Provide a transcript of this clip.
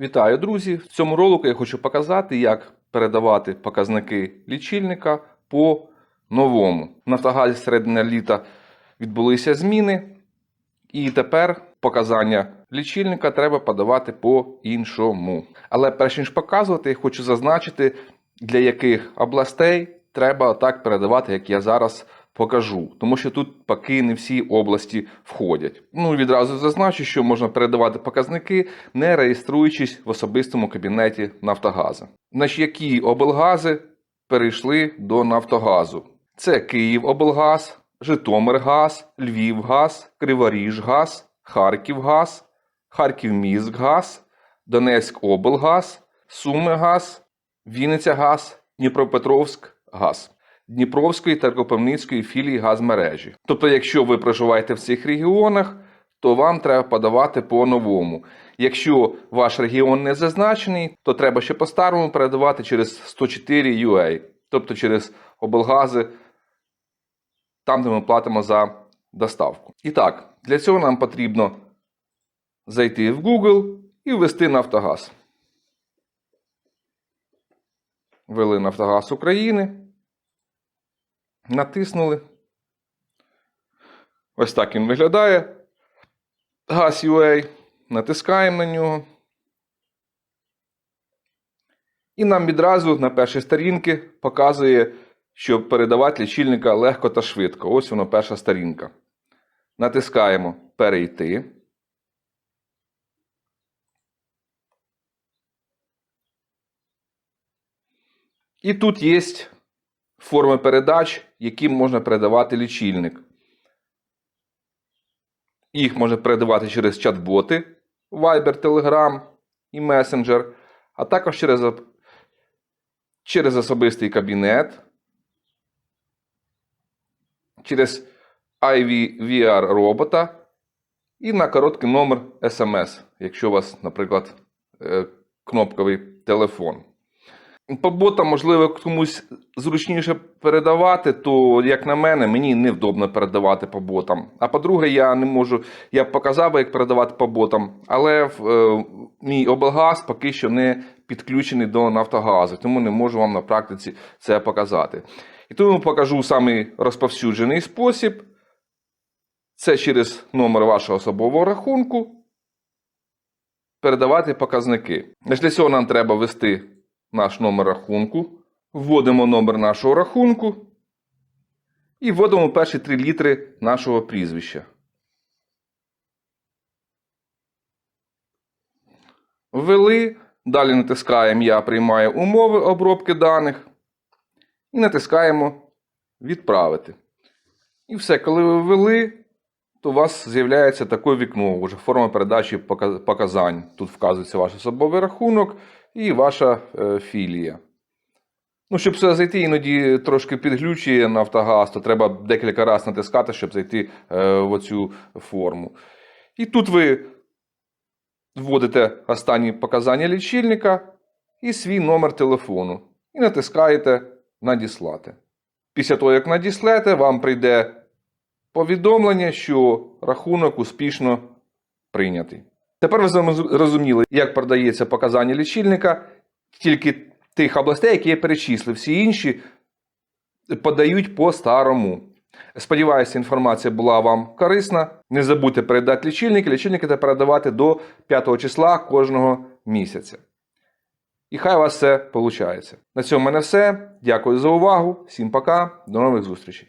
Вітаю, друзі! В цьому ролику я хочу показати, як передавати показники лічильника по новому. В Нафтогазі середини літа відбулися зміни, і тепер показання лічильника треба подавати по-іншому. Але перш ніж показувати, я хочу зазначити, для яких областей треба так передавати, як я зараз покажу. Тому що тут поки не всі області входять. Ну відразу зазначу, що можна передавати показники, не реєструючись в особистому кабінеті Нафтогазу. Значить, які облгази перейшли до Нафтогазу? Це Київоблгаз, Житомиргаз, Львівгаз, Криворіжгаз, Харківгаз, Харківміськгаз, Донецькоблгаз, Сумигаз, Вінницягаз, Дніпропетровськгаз. Дніпровської та Кропивницької філії газмережі. Тобто, якщо ви проживаєте в цих регіонах, то вам треба подавати по-новому. Якщо ваш регіон не зазначений, то треба ще по-старому передавати через 104 UA, тобто через облгази, там, де ми платимо за доставку. І так, для цього нам потрібно зайти в Google і ввести Нафтогаз. Ввели Нафтогаз України. Натиснули. Ось так він виглядає. Газ UA. Натискаємо на нього. І нам відразу на першій сторінці показує, що передавати лічильника легко та швидко. Ось воно перша сторінка. Натискаємо Перейти. І тут є форми передач, яким можна передавати лічильник. Їх можна передавати через чат-боти Viber, Telegram і Messenger, а також через, через особистий кабінет, через IVR робота і на короткий номер SMS, якщо у вас, наприклад, е, кнопковий телефон. По ботам, можливо, комусь зручніше передавати, то, як на мене, мені невдобно передавати по ботам. А по-друге, я не можу, я б показав, як передавати по ботам, але е, мій облгаз поки що не підключений до Нафтогазу, тому не можу вам на практиці це показати. І тому покажу самий розповсюджений спосіб. Це через номер вашого особового рахунку передавати показники. Для цього нам треба ввести наш номер рахунку, вводимо номер нашого рахунку і вводимо перші три літри нашого прізвища. Ввели, далі натискаємо Я приймаю умови обробки даних і натискаємо Відправити. І все, коли ви ввели, то у вас з'являється таке вікно, вже форма передачі показань. Тут вказується ваш особовий рахунок і ваша е, філія. Ну, щоб сюди зайти, іноді трошки підглючує Нафтогаз, то треба декілька разів натискати, щоб зайти е, в оцю форму. І тут ви вводите останні показання лічильника і свій номер телефону. І натискаєте Надіслати. Після того, як надіслете, вам прийде повідомлення, що рахунок успішно прийнятий. Тепер ви зрозуміли, як продається показання лічильника тільки тих областей, які я перечислив. Всі інші подають по-старому. Сподіваюся, інформація була вам корисна. Не забудьте передати лічильники. Лічильники треба передавати до 5 числа кожного місяця. І хай у вас все виходить. На цьому в мене все. Дякую за увагу. Всім пока. До нових зустрічей.